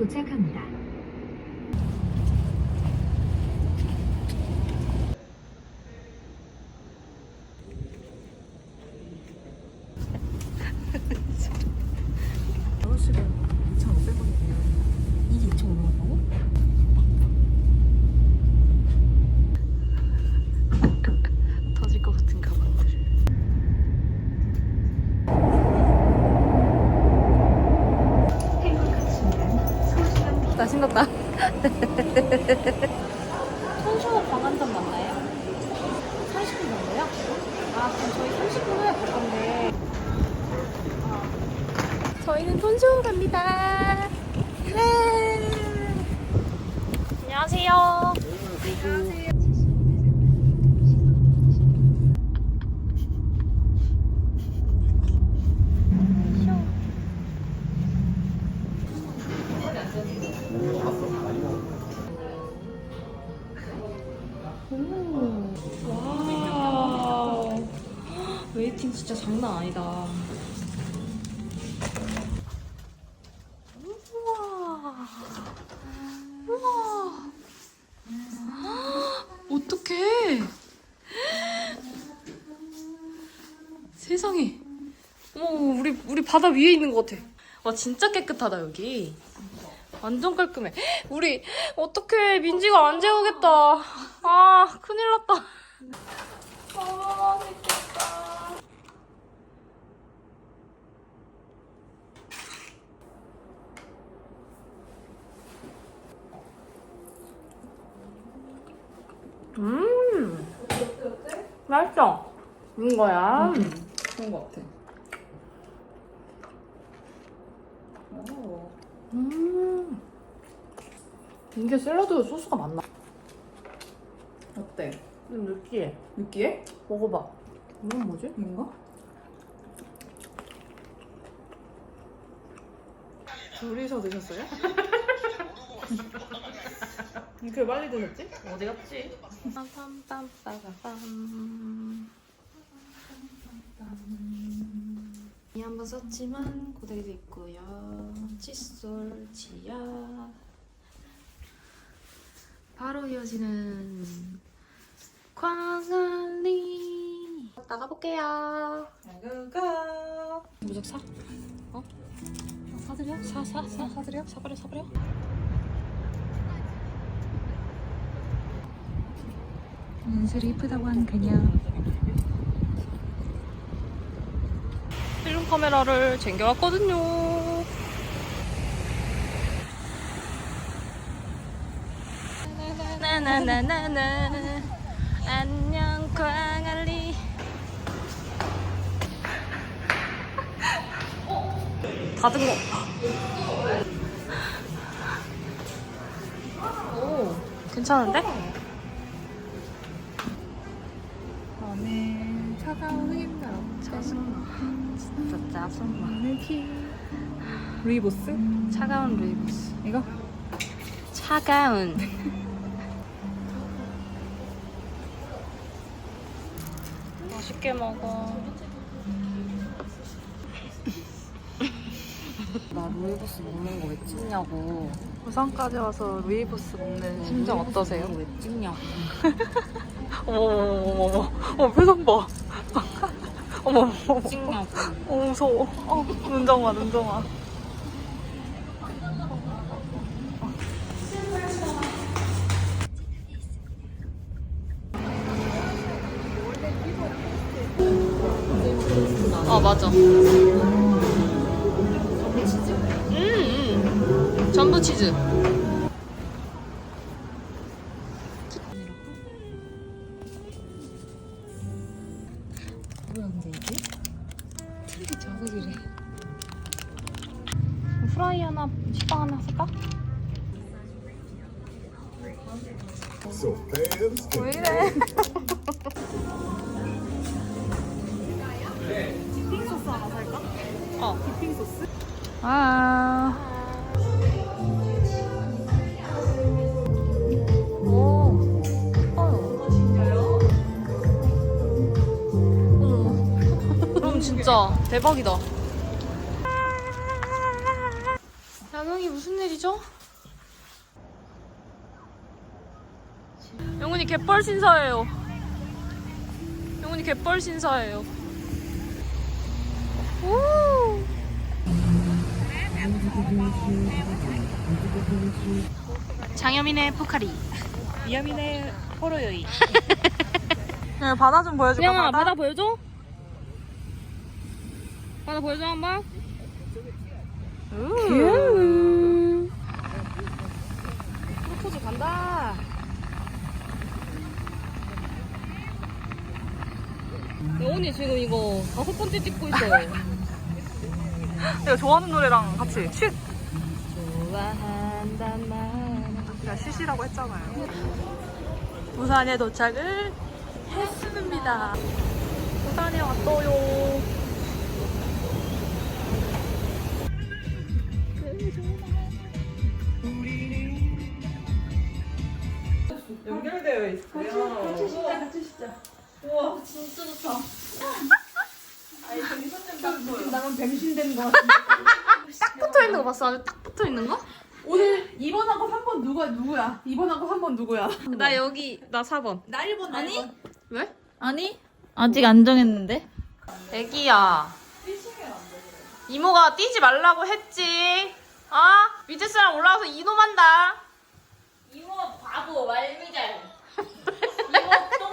도착합니다. 신났다. 손쇼 광안점 맞나요? 30분 정도요? 아 그럼 저희 30분 후에 갈 건데 저희는 톤쇼 갑니다. 네. 안녕하세요 웨이팅 진짜 장난 아니다. 우와. 우와. 어떡해. 세상에. 어머 우리 우리 바다 위에 있는 것 같아. 와 진짜 깨끗하다 여기. 완전 깔끔해. 우리 어떡해. 민지가 안 재우겠다. 아 큰일 났다. 아 재밌겠다 음 맛있어 이거야 그런 것 같아. 오. 음 이게 샐러드 소스가 맞나? 어때? 좀 느끼해 느끼해? 먹어봐 이건 뭐지? 이건가? 둘이서 드셨어요? 이렇게 빨리 드셨지? 어디 갔지? 빰빰빰빠밤 이 한번 썼지만 고데기도 있고요 칫솔, 지압 바로 이어지는 광안리 나가볼게요 나가가. 무적 사? 어? 사드려? 사, 사, 사, 사드려? 사버려, 사버려? 눈슬이 이쁘다고 하는 그녀. 필름 카메라를 챙겨왔거든요. 나나나나나 안녕 광안리 닫은 거. 오, 괜찮은데? 나는 차가운 힘들 짜증나. 진짜 짜증나. 루이보스? 차가운 루이보스. 이거? 차가운. 맛있게 먹어. 나 루이보스 먹는 거 왜 찍냐고. 부산까지 와서 루이보스 먹는 심정 어떠세요? 왜 찍냐고. 어머머머머머. 어, 표정 봐. 어머, 어머. 어, 무서워. 어, 눈정아, 눈정아. 아 맞아. 음, 음. 전부 치즈. 저거기래. 프라이 하나 식빵 하나 쓸까? So fans can 왜 이래? 어. 디핑 소스? 아. 진짜 대박이다. 야경이 무슨 일이죠? 영훈이 갯벌 신사예요. 영훈이 갯벌 신사예요. 오. 장여민의 포카리. 미야미네 호로요이. 네, 바다 좀 보여줄까? 수영아 바다 보여줘? 바다 보여줘 한번? 귀여워 예쁘다. 영훈이 지금 이거 다섯 번째 찍고 있어요. 내가 좋아하는 노래랑 같이 쉿! 좋아한단 말. 제가 쉿이라고 했잖아요. 부산에 도착을 했습니다. 부산에 왔어요. 쉬자. 우와, 진짜 좋다. 아니, 저기 손좀 나만 뱀신된 거 같은데. 딱 붙어 있는 거 봤어? 아주 딱 붙어 있는 거? 오늘 2번하고 3번 누가 누구야? 2번하고 3번 누구야? 나 여기 나 4번. 나 1번 아니? 왜? 아니? 아직 안 정했는데? 애기야. 이모가 뛰지 말라고 했지. 아 밑에 사람 올라와서 이놈 한다. 이모 바보 말미잘 이모 똥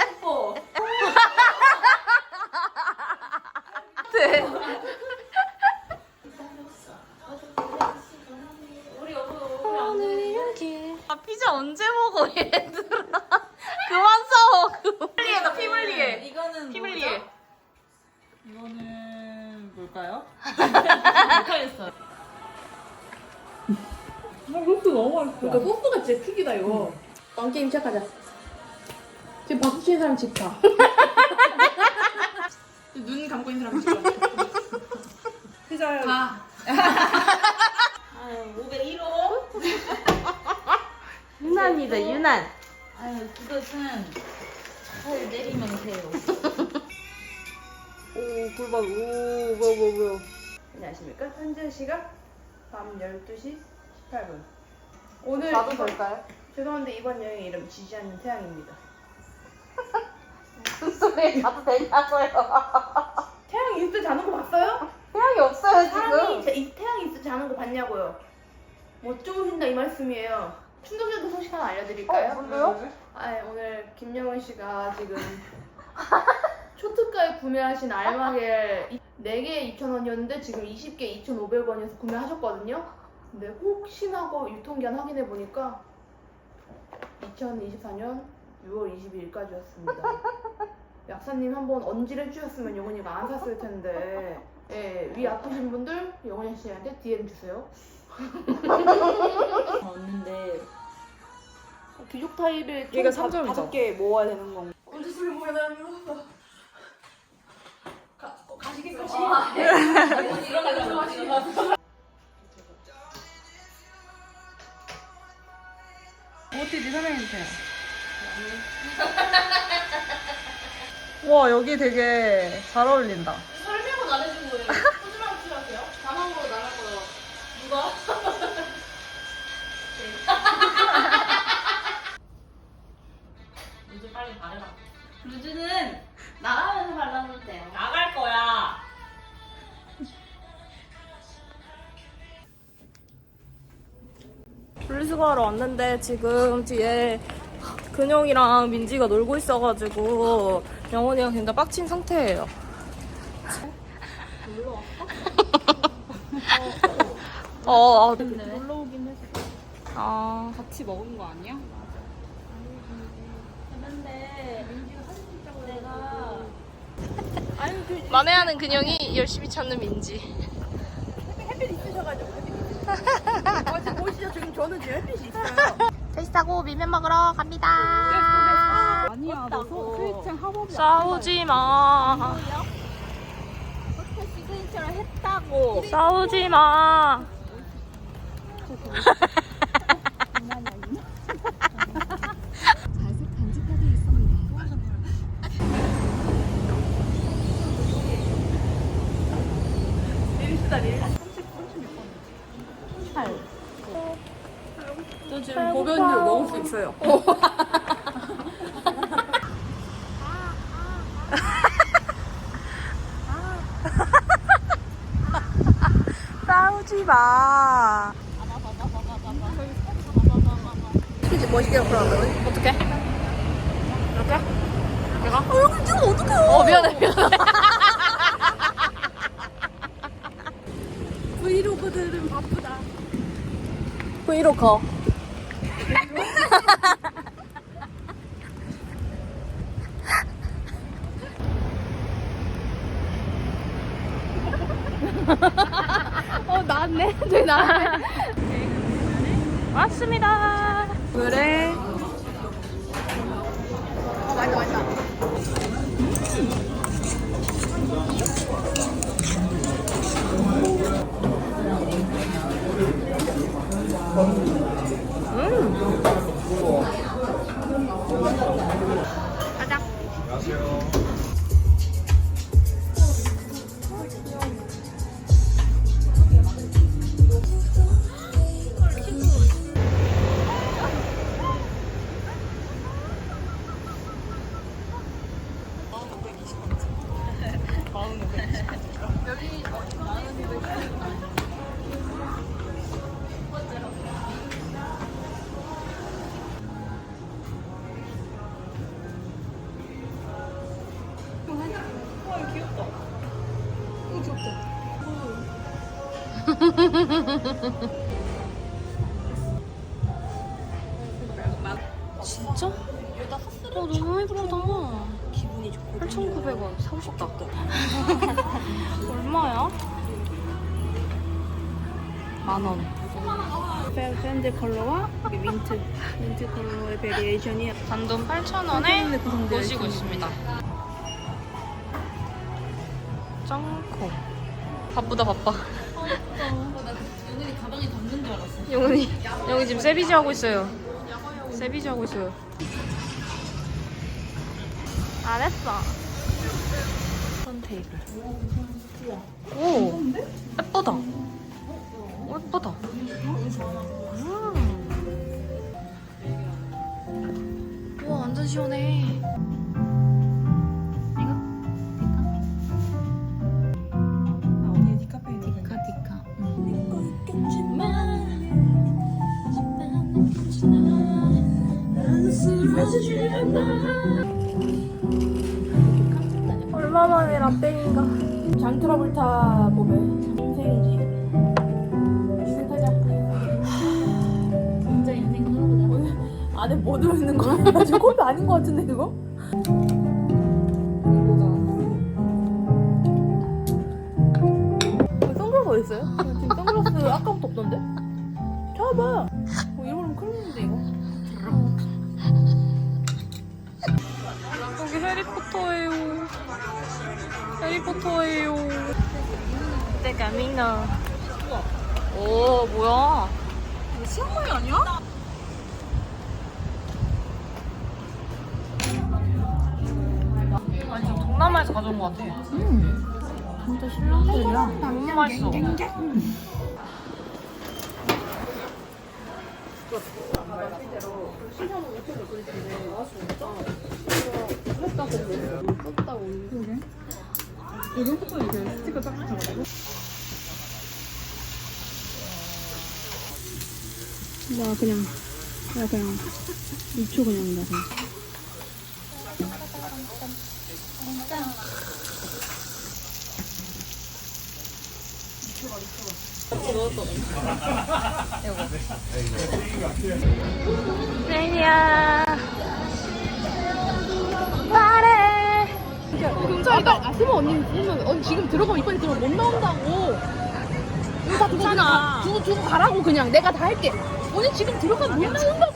포아 피자 언제 먹어 얘들아. 그만 싸워. 피블리해 너 피블리해. 이거는 피블리해. 이거는 뭘까요? 그러니까 소스가 진짜 킥이다 이거. 왕 게임 시작하자. 지금 박수 치는 사람 집 가. 눈 감고 있는 사람 집 가. 피자 가. 아유 501호 유난이다 유난. 아유 그것은 잘 내리면 돼요 오 굴밥 오 뭐야 뭐야 뭐야. 안녕하십니까. 현재 시각 밤 12시 18분. 오늘 나도 이번- 될까요? 죄송한데 이번 여행 이름 지지 않는 태양입니다. 무슨 소리 가도 되냐고요. 태양이 있을 때 자는 거 봤어요? 태양이 없어요 사람이 자- 이 태양이 있을 때 자는 거 봤냐고요? 못 주무신다 이 말씀이에요. 충동적인 소식 하나 알려드릴까요? 어, 뭔데요? 아, 오늘 김영은 씨가 지금 초특가에 구매하신 알마겔 4개에 2,000원이었는데 지금 20개 2,500원이어서 구매하셨거든요. 근데 혹시나 하고 유통기한 확인해 보니까 2024년 6월 22일까지였습니다. 약사님 한번 언질 해 주셨으면 영훈이가 안 샀을 텐데 예, 위 아프신 분들 영훈이 씨한테 DM 주세요. 없는데 귀족 타입의 얘가 총 다- 3점이죠? 다섯 개 모아야 되는 건가? 언제 술을 먹여 나는 가시기까지. 모티지 설명해주세요. 와 여기 되게 잘 어울린다. 설명은 안 해준 거예요. 꾸준하게 필요하세요? 자막으로 나갈 거예요. 누가? 이제 빨리 말해라. 루즈는 나가면서 발라놓을 때요 나갈 거야. 분리수거하러 왔는데 지금 뒤에 근영이랑 민지가 놀고 있어가지고 영원이가 굉장히 빡친 상태예요. 어, 어, 놀러 오긴 했어 아, 같이 먹은 거 아니야? 근데 내가 만회하는 근영이 열심히 찾는 민지. 보시죠 지금 저는 지금 햇빛이 있어요. 택시 타고 밀면 먹으러 갑니다. 아니야 너 스위칭 하법이 싸우지 마. 시그니처를 했다고 싸우지 마. 저 지금 보변육 있어요. 싸우지 마. 이제 멋있게 그러면 어떻게? 이렇게? 내가? 어, 여기 지금 어떡해? 어, 미안해, 미안해. 브이로그들은 바쁘다. 브이로커. 나왔네. 저기 나왔네. 왔습니다. 진짜? 어, 너무 예쁘다. 기분이 좋고. 8,900원. 사고 싶다. 얼마야? 만 원. 밴드 컬러와 민트 민트 컬러의 베리에이션이 단돈 8,000원에 구성되어 모시고 있습니다. 있습니다. 짱코. 바쁘다 바빠. 영훈이 가방에 담는 줄 알았어. 영훈이 영훈이 지금 세비지 하고 있어요. 세비지 하고 있어요. 안 했어. 선 테이블. 오, 예쁘다. 오, 예쁘다. 음. 우와, 완전 시원해. 얼마 만에 라떼인가? 장트러블타 몸에 인생이지. 인생 타자. 진짜 인생 하나보다. 안에 뭐 들어있는 거야? 저 커피 아닌 거 같은데 그거? 어, 선글라스? 저 지금 선글라스 아까부터 없던데? 잡아. 해리포터예요. 내가 미나. 오 뭐야? 시험관이 아니야? 아니 저 동남아에서 가져온 것 같아. 진짜 신랑들이야. 너무 맛있어. 나 그냥 나 그냥 2초 그냥 나서 세리야. 경찰이다. 아, 스모 언니, 스모 언니 지금 들어가면 이빨이 들어 못 나온다고. 이거 다 두고 괜찮아. 두고 두고 가라고 그냥 내가 다 할게. 언니 지금 들어가면 못 나온다.